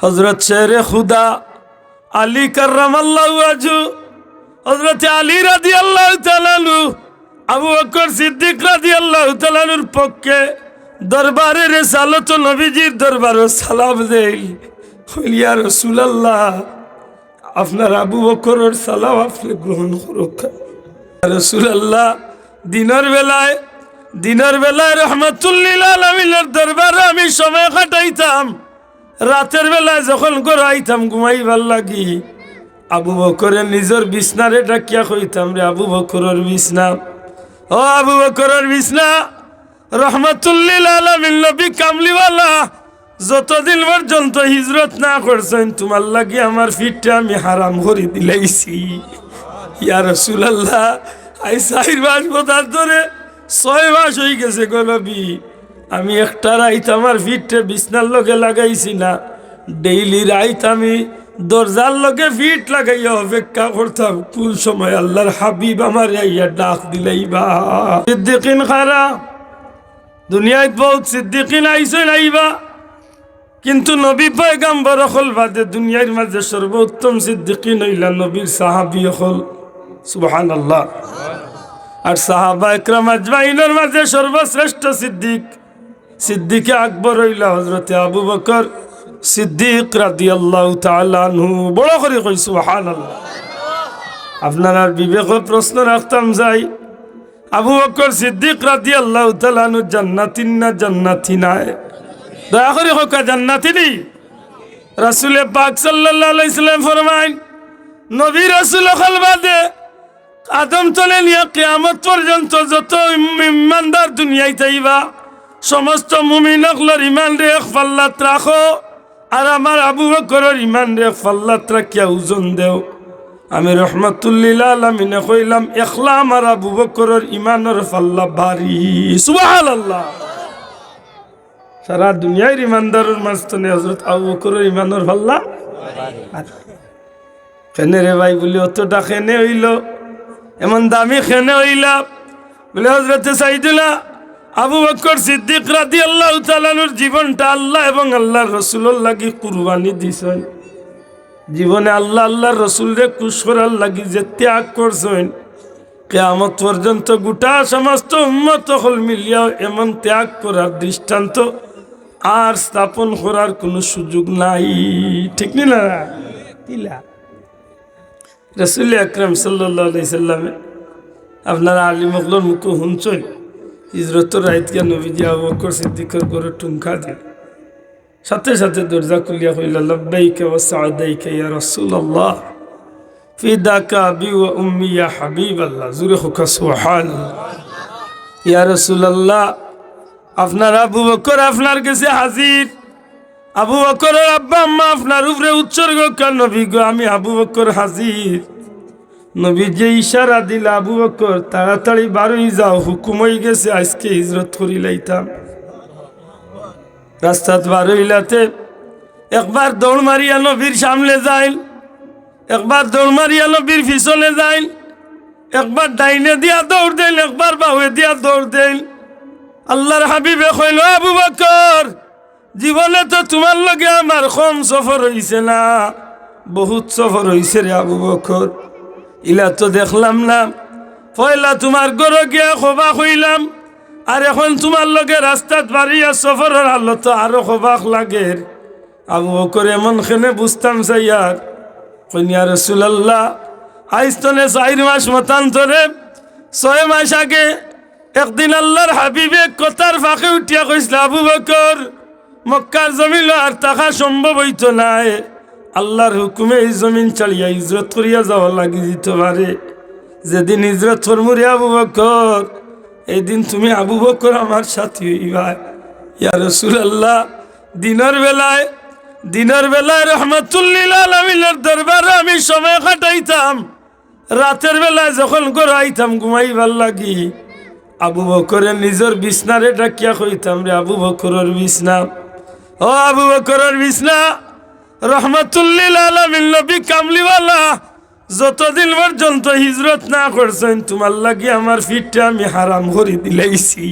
হজরত শেরে খুদা, আলী আজু হজরত আলী রাদি আল্লাহ তালানু আবু বকর সিদ্দিক রাদি আল্লাহ তালানুর পক্ষে দরবারে রেসালত নবীজির দরবারও সালাম দেই। হইলিয়া রসুলাল্লাহ, আপনার আবু বকরের সালাম আপনি গ্রহণ করুক রসুলাল্লাহ, দিনের বেলায় দিনের বেলায় রহমতুল্লিল আলমিনের দরবারে আমি সময় কাটাইতাম। রাতের বেলায় যখন আইতাম ঘুমাইবার লাগি, আবু বকরের নিজের বিছনারে ডাকিয়া কইতাম রে, আবু বকরের বিছনা, ও আবু বকরের বিছনা, রহমতুল্লিল লাগি ফিটটা আমি রসুলাল্লাহ, আই ছয় মাস হয়ে গেছে গলবি আমি একটা রাইত আমার ফিটটা বিছনার লগে লাগাইছি না। ডেইলি রাইত আমি দরজার লগে ফিট লাগাইয়া অপেক্ষা করতাম। কোন সময় আল্লাহর হাবিব আমার ইয়া ডাক দিলাইবা সিদ্দিকিন খারা, দুনিয়ায় বহুত সিদ্দিকিন আইসে নাইবা কিন্তু নবী পয়গাম্বর হল বাদে দুনিয়ার মাঝে সর্বোত্তম সিদ্দিকিন হইলা নবীর সাহাবি হল। সুবহান আল্লাহ আর সাহাবা একরাম আজমাইনের মাঝে সর্বশ্রেষ্ঠ সিদ্দিক। সিদ্দিকে আকবর হইলা হজরতে আবু বকর সিদ্দিক রাদি আল্লাহ তালু বড় করে কই সুবহান আল্লাহ আপনার বিবেক প্রশ্ন রাখতাম যাই। আবু বকর সিদ্দিক রাদি আল্লাহ তালু জান্নাতিন না জান্নাতি নাই দয়া করে হোক জান্নাতি নি রাসুলে পাক সাল্লাল্লাহু আলাইহি সাল্লাম ফরমাইন, নবী রাসূল বাদে আদম তলে নিয়ে কিয়ামত পর্যন্ত যত ইমানদার দুনিয়ায় তাইবা সমস্ত মুমিন অকলর ইমান রে ফাল্লাত রাখো আর আমার আবু বকরের ইমান রে ফাল্লাত রাখিয়া ওজন দেও। আমি রহমতুল্লিল আলমিনে কইলাম একলা আমার আবু বকরের ইমানের ফাল্লা ভারী সুবহানাল্লাহ। সারা দুনিয়ার ইমানদারের মাঝখানে হজরত আবু বকরের ইমানের ফাল্লা কেনে রে ভাই বলি অতটা খেনে হইল? এমন দামি খেনে হইলা? বলে হজরত সাইদুল্লাহ আবু বকর সিদ্দিক রাদি আল্লাহ তালানুর জীবনটা আল্লাহ এবং রসুলের লাগি কুরবানি দিছেন। জীবনে আল্লাহ আল্লাহর রসুলরে খুশ করার লাগি যে ত্যাগ করছেন, কেয়ামত পর্যন্ত গোটা সমস্ত উন্মত হল মিলিয়াও এমন ত্যাগ করার দৃষ্টান্ত আর স্থাপন করার কোনো সুযোগ নাই। ঠিক নি রসুল আকরম সাল্লি সাল্লামে আপনারা আলী মগলোর মুখ হিজরত রাইতকে নবীজি আবু বকর সিদ্দিকর করে টুমকা দিল সাথে সাথে দরজা খুলিয়া কইলা, লব্বাইকে ও সাদাইকে ইয়া রাসূলুল্লাহ। ফিদাকা আবি ওয়া উম্মি ইয়া হাবিবাল্লাহ। জুরে হুকা, সুবহানাল্লাহ। ইয়া রাসূলুল্লাহ, আপনার আবু বকর আপনার কাছে হাজির। আবু বকরের আব্বা আম্মা আপনার উপরে উৎসর্গ। কেন নবী গো, আমি আবু বকর হাজির। নবী যে ইশারা দিল আবু বকর, তাড়াতাড়ি বারোই যাও, হুকুম হয়ে গেছে, আজকে হিজরত করি লাইতাম। রাস্তাত বারোইলাতে একবার দৌড় মারিয়া নবীর সামনে যাইল, একবার দৌড় মারিয়া নবীর পিছনে যাইল, একবার ডাইনে দিয়া দৌড় দেন একবার বাহুয়ে দিয়া দৌড় দেন আল্লাহর হাবিবে কইল আবু বকর, জীবনে তো তোমার লগে আমার কম সফর হইছে না, বহুত সফর হইছে রে আবু বকর। ইলা তো দেখলাম না। পয়লা তোমার গরো গিয়া খোবা হইলাম আর এখন তোমার লগে রাস্তাত বাড়িয়া সফরের হালত আরও খোবাক লাগে। আবু বকর এমন খেনে বুঝতাম সাইয়ার কইয়া রসুলাল্লাহ আইস্তনে চার মাস মতান্তরে। ছয় মাস আগে একদিন আল্লাহর হাবিবে কথার ফাঁকে উঠিয়া কইছিল আবু বকর, মক্কার জমিল আর টাকা সম্ভব হইতো নাই। আল্লাহর হুকুমে এই জমিন চালিয়া ইজরত করিয়া যাওয়া লাগি দিতে পারে। যেদিন ইজরত ফরমুরে আবু বকর এই দিন তুমি আবু বকর আমার সাথী হইবা। ইয়া রসুল আল্লাহ দিনের বেলায় দিনের বেলায় রহমতুল্লিল আলমিনের দরবারে আমি সময় কাটাইতাম। রাতের বেলায় যখন আইতাম, ঘুমাইবার লাগি। আবু বকরের নিজের বিছনারে ডাকিয়া কইতাম রে, আবু বকরের বিছনা। ও আবু বকরের বিছনা রহমতুল্লিল আলমিন নবী কামলিওয়ালা, যতদিন পর্যন্ত হিজরত না করছেন, তোমার লাগি আমার ফিটটা আমি হারাম করে দিলাইছি।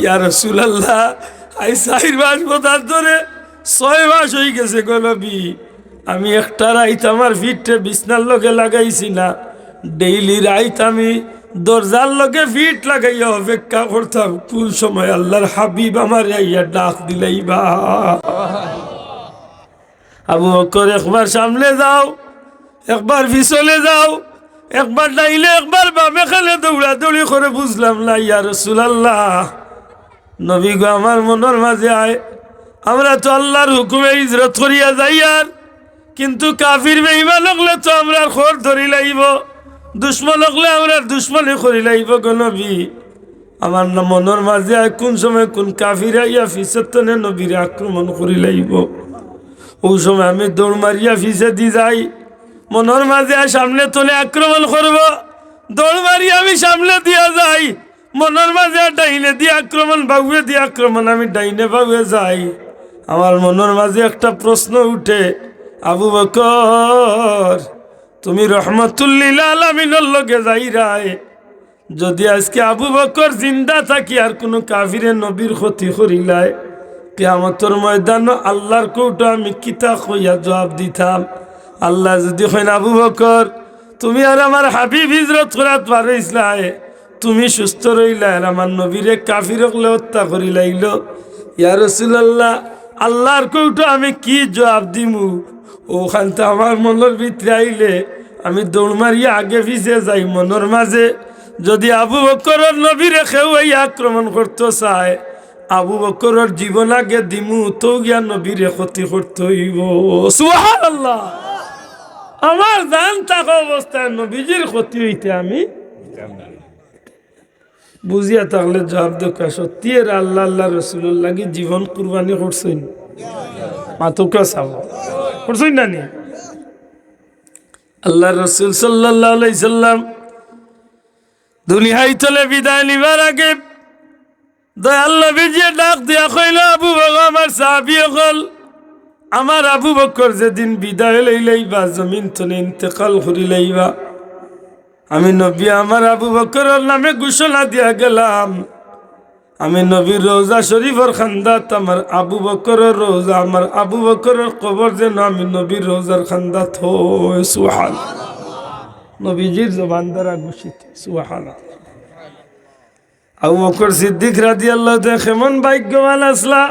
ইয়া রসুলাল্লাহ, আই সাহির বাস বোধার ধরে ছয় মাস হয়ে গেছে গলবি আমি একটা রাইত আমার ফিটে বিছনার লগে লাগাইছি না। ডেইলি রাইত আমি দরজার লগে ফিট লাগাইয়া অপেক্ষা করতাম, কোন সময় আল্লাহর হাবিব আমার ইয়া ডাক দিলাই বা। আবু বকর একবার সামনে যাও, একবার পিছনে যাও, একবার ডাইলে একবার বামে খেলে দৌড়া দৌড়ি করে বুঝলাম না, ইয়া রসুলাল্লাহ। নবী গো, আমার মনের মাঝে আয়। আমরা তো আল্লাহর হুকুমে ইজরত করিয়া যাই আর। কিন্তু কাফির বেইমান হকলে তো আমরা খোর ধরি লাইব। দুশ্মন হকলে আমরা দুশ্মনে করি লাইব গো নবী। আমার না মনের মাঝে আয়, কোন সময় কোন কাফির আইয়া ফিসতনে নবীর আক্রমণ করি লাইব। ওই সময় আমি দৌড় মারিয়া ফিসে দি যাই। মনের মাঝে সামনে তোলে আক্রমণ করব। দৌড় মারি আমি সামনে দিয়া যাই। মনের মাঝে ডাইনে দিয়ে আক্রমণ বাবুয়ে দিয়ে আক্রমণ আমি ডাইনে বাবুয়ে যাই। আমার মনের মাঝে একটা প্রশ্ন উঠে, আবু বকর, তুমি রহমতুল্লিল আলমিনের লগে যাই রায়। যদি আজকে আবু বকর জিন্দা থাকি, আর কোনো কাফিরে নবীর ক্ষতি করিলাই কেয়ামতর ময়দান আল্লাহর কৌটো আমি কিতা কইয়া জবাব দিতাম। আল্লাহ যদি হয় আবু বকর, তুমি আর আমার হাবিব হিজরত করাত পারিসলাই তুমি সুস্থ রইলা আর আমার নবীরে কাফির হলে হত্যা করি লাইল। ইয়া রসুল্লাহ আল্লাহর কৌটো আমি কি জবাব দিমু? তো আমার মনের ভিতরে আইলে আমি দৌড় মারিয়া আগে পিছিয়ে যাই মনের মাঝে। যদি আবু বকরের নবীরে এই আক্রমণ করতে চায় আবু বকরের জীবন আগে দিমু, তো গিয়া নবীরে ক্ষতি করতে হইব। আমার জান থাকা অবস্থায় নবীজির ক্ষতি হইতে আমি বুঝিয়া থাকলে জবাব দেখা সত্যি এর আল্লাহ আল্লাহ রসুলের লাগি জীবন কুরবানি করছেন। মাতুকা চাব করছেন না নি? আল্লাহ রসুল সাল্লাহ সাল্লাম দুনিয়ায় তলে বিদায় নিবার আগে দয়াল্লা বিজিয়ে ডাক দিয়া কইল, আবু বকর আমার সাহাবি হল। আমার আবু বকর যেদিন বিদায় লইলাইবা, জমিন তনে ইন্তেকাল করিলাইবা। আমি নবী, আমার আবু বকরের নামে ঘোষণা দিয়া গেলাম। আমি নবীর রোজা শরীফর খান্দাত, আমার আবু বকরের রোজা আমার আবু বকরের কবর যেন আমি নবীর রোজার খান্দাত হয়। সুহান নবীজির জবান দ্বারা ঘোষিত। সুহান আবু বকর সিদ্দিক রাজি আল্লাহ কেমন ভাগ্যবান আসলা?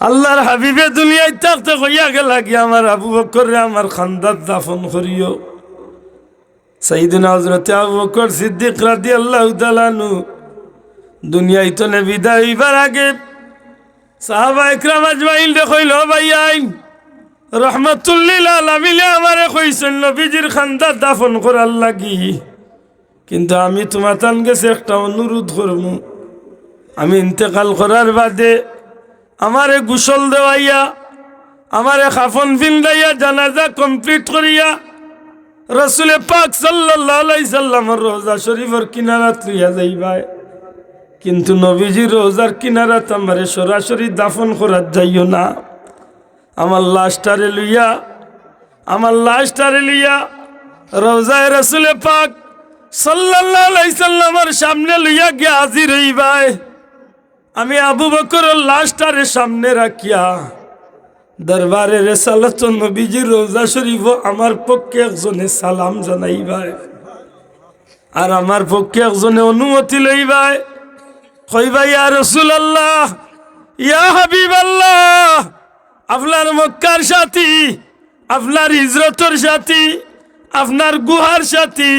আল্লাহর হাবিবে দুনিয়ায় থাকতে কইয়া গেলা কি আমার আবু বকরে আমার খান্দার দাফন করিও। সাইদিন হজরত আবু বকর সিদ্দিক রাজি আল্লাহ তালানু দুনিয়ায় তো বিদায় হইবার আগে সাহাবা একরাম আজমাইল দেখইল ভাই আইন রহমতুল্লিল আলামিলে আমারে কইছেন নবীজির খান্দাত দাফন করার লাগি। কিন্তু আমি তোমার তান গেছে একটা অনুরোধ করব। আমি ইন্তেকাল করার বাদে আমারে গোসল দেওয়াইয়া, আমারে খাফন ফিন্দাইয়া, জানাজা কমপ্লিট করিয়া রসুলে পাক সাল্লাহ সাল্লামর রোজা শরীফর কিনারাত লইয়া যাইবাই। কিন্তু নবীজি রোজার কিনারাত আমারে সরাসরি দাফন করার যাইও না। আমার লাশটারে লইয়া, আমার লাশটারে লইয়া রোজায় রসুলে পাক সাল্লাহ সাল্লামর সামনে লইয়া গিয়া হাজির হইবাই। আমি আবু বকর লাশটারে সামনে রাখিয়া দরবারে রেসালত নবীজির রোজা শরীফ আমার পক্ষে একজনে সালাম জানাইবাই। আর আমার পক্ষে একজনে অনুমতি লইবাই। কইবাই ইয়া রসুল আল্লাহ ইয়া হাবিব আল্লাহ আপনার মক্কার সাথী, আপনার হিজরতর সাথী, আপনার গুহার সাথী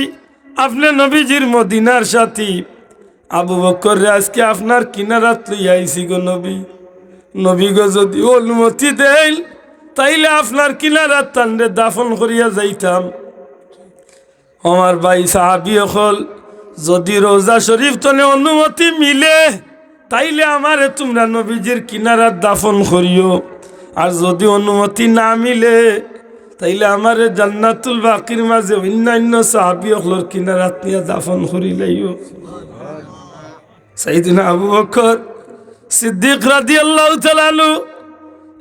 আপনি নবীজির মদিনার সাথী। আবু বকর আজকে আপনার কিনারাত লই আইসি গো নবী। নবী গো, যদি অনুমতি দেন তাইলে আপনার কিনারাত টান্ডে দাফন করিয়া যাইতাম। আমার ভাই সাহাবি হল, যদি রোজা শরীফ তনে অনুমতি মিলে, তাইলে আমারে তোমরা নবীজির কিনারাত দাফন করিও। আর যদি অনুমতি না মিলে তাইলে আমারে জান্নাতুল বাকির মাঝে অন্যান্য সাহাবি হলর কিনারাত নিয়ে দাফন করি লাইও সাইদিন আবু বকর সিদ্দিক রাদি আল্লাহ তালানু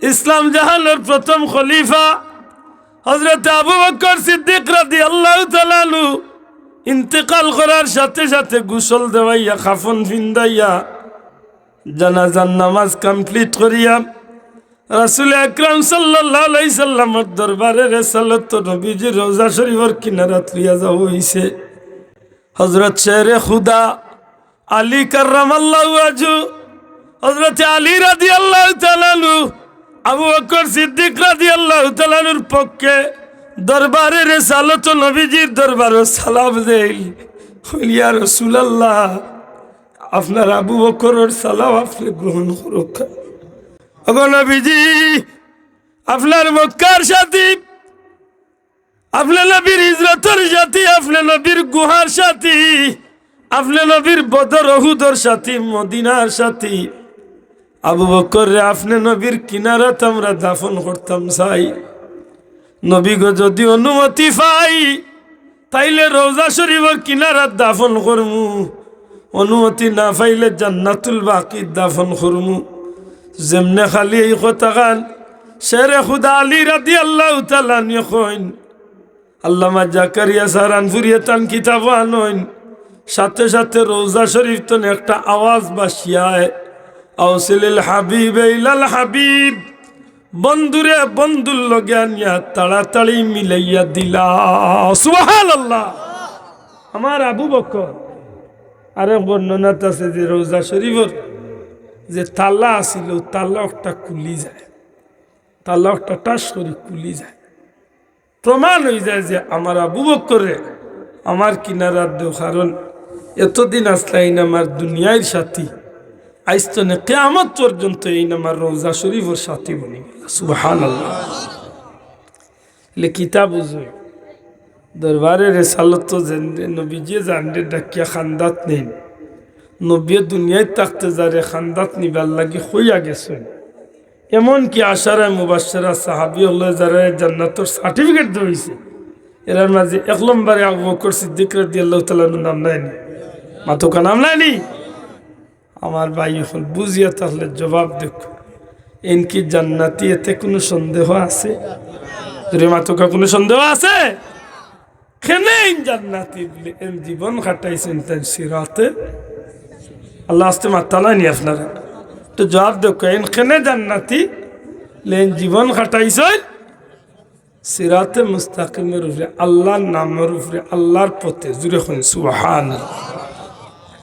ইসলাম জাহানের প্রথম খলিফা হজরত আবু বকর সিদ্দিক রাদি আল্লাহ তালানু ইন্তেকাল করার সাথে সাথে গোসল দেওয়াইয়া, খাফন ফিন্দাইয়া জানাজান নামাজ কমপ্লিট করিয়া রাসুল আকরাম সাল্লামের দরবারে রেসালত নবীজি রোজা শরীফের কিনারা তুইয়া যাও হইছে। হযরত শেরে খুদা আলী কার্রামাল্লাহু আজু হযরত আলী রাদিয়াল্লাহু তাআলা আনহু, আবু বকর সিদ্দিক রাদিয়াল্লাহু তাআলা আনহুর পক্ষে দরবারে রেসালত নবীজির দরবারে সালাম দেই। ইয়া রাসূলুল্লাহ, আপনার আবু বকরের সালাম আপনি গ্রহণ করুক। নবীজি আপনার মক্কার সাথী, আপনার নবীর ইজরতর সাথী, আপনার নবীর গুহার সাথী, আপনার নবীর বদর অহুদর সাথী, মদিনার সাথী। আবু বকর রে আপনি নবীর কিনারাত আমরা দাফন করতাম চাই। নবী যদি অনুমতি পাই, তাইলে রোজা শরীফের কিনারাত দাফন করমু। অনুমতি না পাইলে জান্নাতুল বাকির দাফন করমু। যেমনে খালি এই কথা গান। শেরে খুদা আলী রাদি আল্লাহ তালানি কইন, আল্লামা জাকারিয়া সারান ফুরিয়ে তান কিতাব আনইন। সাথে সাথে রোজা শরীফ তো একটা আওয়াজ বাসিয়ায় আউসিলিল হাবিব, ইলাল হাবিব। বন্ধুরে, বন্ধুর লগে আনিয়া তাড়াতাড়ি মিলাইয়া দিলা। সুবহানাল্লাহ। আমার আবু বকর আরে বর্ণনাত আছে যে রোজা শরীফর যে তাল্লা আসিল তাল্লা একটা খুলি যায়। তাল্লা একটা টাস করে খুলি যায়। প্রমাণ হয়ে যায় যে আমার আবু বকরে আমার কিনারার দেও কারণ এতদিন আসলাইন আমার দুনিয়ার সাথী। আইস্তনে কেয়ামত পর্যন্ত এই আমার রোজা শরীফের সাথী বনি সুবাহান আল্লাহ লে কিতাব বুঝবে দরবারে রেসালত তো জেন্দে নবীজি জানডে ডাকিয়া খান্দাত নেন। নবী দুনিয়ায় থাকতে যারে খান্দাত নিবার লাগি হইয়া গেছেন। এমনকি আশারায় মুবাসারা সাহাবি হল যারা জান্নাতর সার্টিফিকেট দিয়েছে। এরার মাঝে এক নম্বরে আবু বকর সিদ্দিক রাদি আল্লাহ নাম নাইনি মাতুকা নাম নাইনি আমার ভাই হল বুঝিয়া তাহলে জবাব দেখো এনকি জান্নাতি এতে কোনো সন্দেহ আছে? তোরে মাতুকা, কোনো সন্দেহ আছে? খেনে জান্নাতি জীবন কাটাইছেন তাই সিরাতে? আল্লাহ আসতে মাতালানি আপনারা তো জবাব দেখো এনখানে জান্নাতি লেন জীবন খাটাইছে সিরাতে মুস্তাকিমের উপরে, আল্লাহর নামের উপরে, আল্লাহর পথে, জুড়ে খুন সুবহান